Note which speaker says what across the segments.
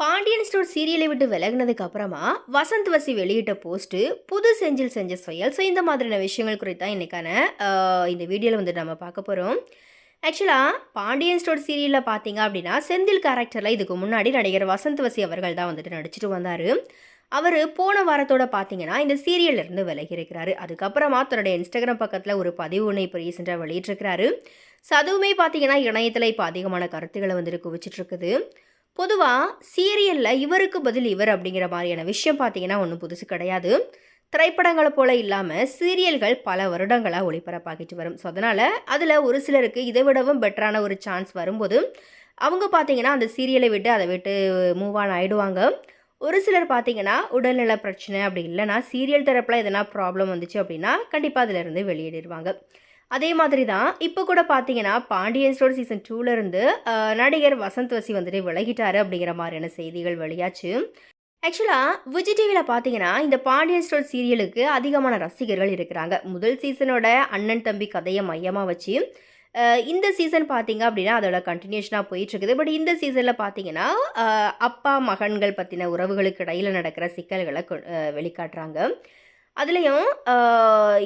Speaker 1: Pandian store சீரியலை விட்டு விலகினதுக்கு அப்புறமா வசந்த் வசி வெளியிட்ட போஸ்ட்டு புது செஞ்சில் செஞ்ச செயல். ஸோ இந்த மாதிரியான விஷயங்கள் குறித்து தான் இன்றைக்கான இந்த வீடியோவில் வந்து நம்ம பார்க்க போகிறோம் ஆக்சுவலாக பாண்டியன் ஸ்டோர் சீரியலில் பார்த்தீங்க அப்படின்னா செந்தில் கேரக்டரில் இதுக்கு முன்னாடி நடிகர் வசந்த் வசி அவர்கள் தான் வந்துட்டு நடிச்சிட்டு வந்தார். அவர் போன வாரத்தோட பார்த்தீங்கன்னா இந்த சீரியல்லேருந்து விலகி இருக்கிறாரு. அதுக்கப்புறமா தன்னுடைய இன்ஸ்டாகிராம் பக்கத்தில் ஒரு பதிவு ஒன்று இப்போ ரீசெண்டாக வெளியிட்டிருக்கிறாரு. ஸோ அதுவுமே பார்த்தீங்கன்னா இணையத்தில் இப்போ அதிகமான கருத்துக்களை வந்துட்டு குவிச்சிட்டு இருக்குது. பொதுவாக சீரியலில் இவருக்கு பதில் இவர் அப்படிங்கிற மாதிரியான விஷயம் பார்த்தீங்கன்னா ஒன்றும் புதுசு கிடையாது. திரைப்படங்களை போல இல்லாமல் சீரியல்கள் பல வருடங்களாக ஒளிபரப்பாகிட்டு வரும். ஸோ அதனால் அதில் ஒரு சிலருக்கு இதை விடவும் பெட்டரான ஒரு சான்ஸ் வரும்போது அவங்க பார்த்தீங்கன்னா அந்த சீரியலை விட்டு அதை விட்டு மூவ் ஆன் ஆகிடுவாங்க ஒரு சிலர் பார்த்தீங்கன்னா உடல்நல பிரச்சனை அப்படி இல்லைனா சீரியல் தரப்பில் எதனா ப்ராப்ளம் வந்துச்சு அப்படின்னா கண்டிப்பாக அதிலிருந்து வெளியேறிடுவாங்க. அதே மாதிரி தான் இப்போ கூட பார்த்தீங்கன்னா பாண்டியன் ஸ்டோர் சீசன் டூலேருந்து நடிகர் வசந்த் வசி வந்துட்டு விலகிட்டாரு அப்படிங்கிற மாதிரியான செய்திகள் வெளியாச்சு. ஆக்சுவலாக விஜய் டிவியில் பார்த்தீங்கன்னா இந்த பாண்டியன் ஸ்டோர் சீரியலுக்கு அதிகமான ரசிகர்கள் இருக்கிறாங்க. முதல் சீசனோட அண்ணன் தம்பி கதையை மையமாக வச்சு இந்த சீசன் பார்த்தீங்க அப்படின்னா அதோட கண்டினியூஷனாக போயிட்டுருக்குது பட் இந்த சீசனில் பார்த்தீங்கன்னா அப்பா மகன்கள் பற்றின உறவுகளுக்கு இடையில் நடக்கிற சிக்கல்களை வெளிக்காட்டுறாங்க. அதுலேயும்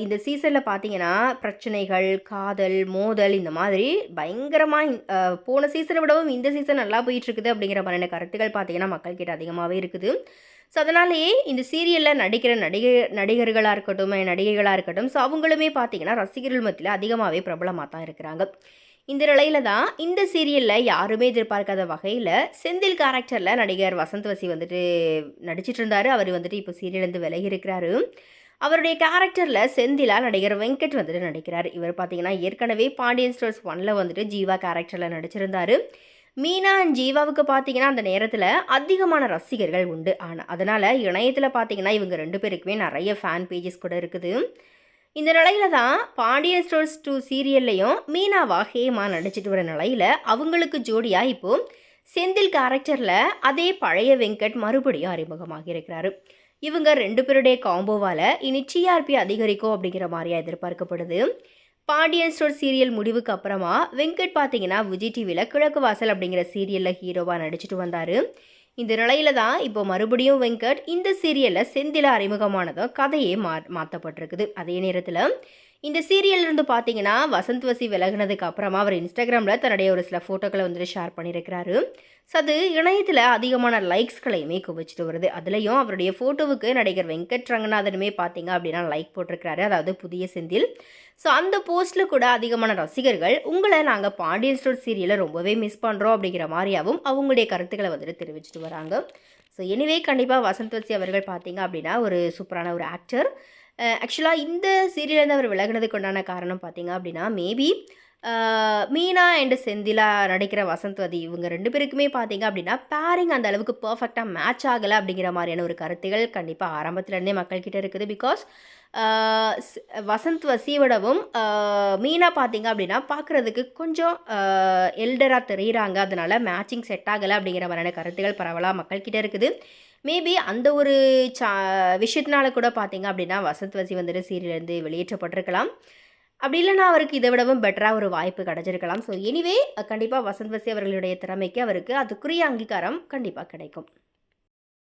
Speaker 1: இந்த சீசனில் பார்த்தீங்கன்னா பிரச்சனைகள் காதல் மோதல் இந்த மாதிரி பயங்கரமாக போன சீசனை விடவும் இந்த சீசன் நல்லா போயிட்டுருக்குது அப்படிங்கிற மாதிரியான கருத்துக்கள் பார்த்தீங்கன்னா மக்கள்கிட்ட அதிகமாகவே இருக்குது. ஸோ அதனாலேயே இந்த சீரியலில் நடிக்கிற நடிகை நடிகர்களாக இருக்கட்டும் நடிகைகளாக இருக்கட்டும் ஸோ அவங்களுமே பார்த்தீங்கன்னா ரசிகர்கள் மத்தியில் அதிகமாகவே பிரபலமாக தான் இருக்கிறாங்க. இந்த நிலையில தான் இந்த சீரியலில் யாருமே எதிர்பார்க்காத வகையில் செந்தில் கேரக்டரில் நடிகர் வசந்த் வசி வந்துட்டு நடிச்சிட்டு இருந்தார். அவர் வந்துட்டு இப்போ சீரியலேருந்து விலகி இருக்கிறாரு. அவருடைய கேரக்டரில் செந்திலா நடிகர் வெங்கட் வந்துட்டு நடிக்கிறார். இவர் பார்த்தீங்கன்னா ஏற்கனவே பாண்டியன் ஸ்டோர்ஸ் ஒனில் வந்துட்டு ஜீவா கேரக்டரில் நடிச்சிருந்தார். மீனா அண்ட் ஜீவாவுக்கு பார்த்தீங்கன்னா அந்த நேரத்தில் அதிகமான ரசிகர்கள் உண்டு. ஆனால் அதனால் இணையத்தில் பார்த்தீங்கன்னா இவங்க ரெண்டு பேருக்குமே நிறைய ஃபேன் பேஜஸ் கூட இருக்குது. இந்த நிலையில தான் பாண்டியன் ஸ்டோர்ஸ் டூ சீரியல்லையும் மீனாவா ஹேமா நடிச்சிட்டு வர நிலையில் அவங்களுக்கு ஜோடியாக இப்போது செந்தில் கேரக்டரில் அதே பழைய வெங்கட் மறுபடியும் அறிமுகமாக இருக்கிறாரு. இவங்க ரெண்டு பேருடைய காம்போவால் இனி டிஆர்பி அதிகரிக்கும் அப்படிங்கிற மாதிரியா எதிர்பார்க்கப்படுது. பாண்டியன் ஸ்டோர் சீரியல் முடிவுக்கு அப்புறமா வெங்கட் பார்த்தீங்கன்னா விஜய் டிவியில் கிழக்கு வாசல் அப்படிங்கிற சீரியலில் ஹீரோவாக நடிச்சிட்டு வந்தார். இந்த நிலையில தான் இப்போ மறுபடியும் வெங்கட் இந்த சீரியலில் செந்தில அறிமுகமானதும் கதையே மா மாற்றப்பட்டிருக்குது அதே நேரத்தில் இந்த சீரியல் இருந்து பார்த்தீங்கன்னா வசந்த் வசி விலகினதுக்கு அப்புறமா அவர் இன்ஸ்டாகிராமில் தன்னுடைய ஒரு சில ஃபோட்டோக்களை வந்துட்டு ஷேர் பண்ணியிருக்கிறாரு ஸோ அது இணையத்தில் அதிகமான லைக்ஸ்களையுமே குவிச்சிட்டு வருது. அதுலேயும் அவருடைய ஃபோட்டோவுக்கு நடிகர் வெங்கட் ரங்கநாதனுமே பார்த்தீங்க அப்படின்னா லைக் போட்டிருக்கிறாரு. அதாவது புதிய செந்தில். ஸோ அந்த போஸ்ட்டில் கூட அதிகமான ரசிகர்கள் உங்களை நாங்கள் பாண்டியன் ஸ்டோர் சீரியலை ரொம்பவே மிஸ் பண்ணுறோம் அப்படிங்கிற மாதிரியாகவும் அவங்களுடைய கருத்துக்களை வந்துட்டு தெரிவிச்சிட்டு வராங்க. ஸோ எனிவே கண்டிப்பாக வசந்த் வசி அவர்கள் பார்த்தீங்க அப்படின்னா ஒரு சூப்பரான ஒரு ஆக்டர் ஆக்சுவலாக இந்த சீரியலேருந்து அவர் விலகினதுக்கு உண்டான காரணம் பார்த்தீங்க அப்படின்னா மேபி மீனா அண்டு செந்திலா நடிக்கிற வசந்த்வதி இவங்க ரெண்டு பேருக்குமே பார்த்தீங்க அப்படின்னா பேரிங் அந்த அளவுக்கு பர்ஃபெக்டாக மேட்ச் ஆகலை அப்படிங்கிற மாதிரியான ஒரு கருத்துகள் கண்டிப்பாக ஆரம்பத்துலேருந்தே மக்கள்கிட்ட இருக்குது. பிகாஸ் வசந்த் வசியோடவும் மீனா பார்த்தீங்க அப்படின்னா பார்க்குறதுக்கு கொஞ்சம் எல்டராக தெரியுறாங்க. அதனால் மேட்சிங் செட் ஆகலை அப்படிங்கிற மாதிரியான கருத்துகள் பரவலாக மக்கள்கிட்ட இருக்குது. மேபி அந்த ஒரு சா விஷயத்தினால கூட பார்த்தீங்க அப்படின்னா வசந்த் வசி வந்துட்டு சீரியலேருந்து வெளியேற்றப்பட்டிருக்கலாம். அப்படி இல்லைனா அவருக்கு இதை விடவும் பெட்டராக ஒரு வாய்ப்பு கிடச்சிருக்கலாம். ஸோ எனிவே கண்டிப்பாக வசந்த் வசி அவர்களுடைய திறமைக்கு அவருக்கு அதுக்குரிய அங்கீகாரம் கண்டிப்பாக கிடைக்கும்.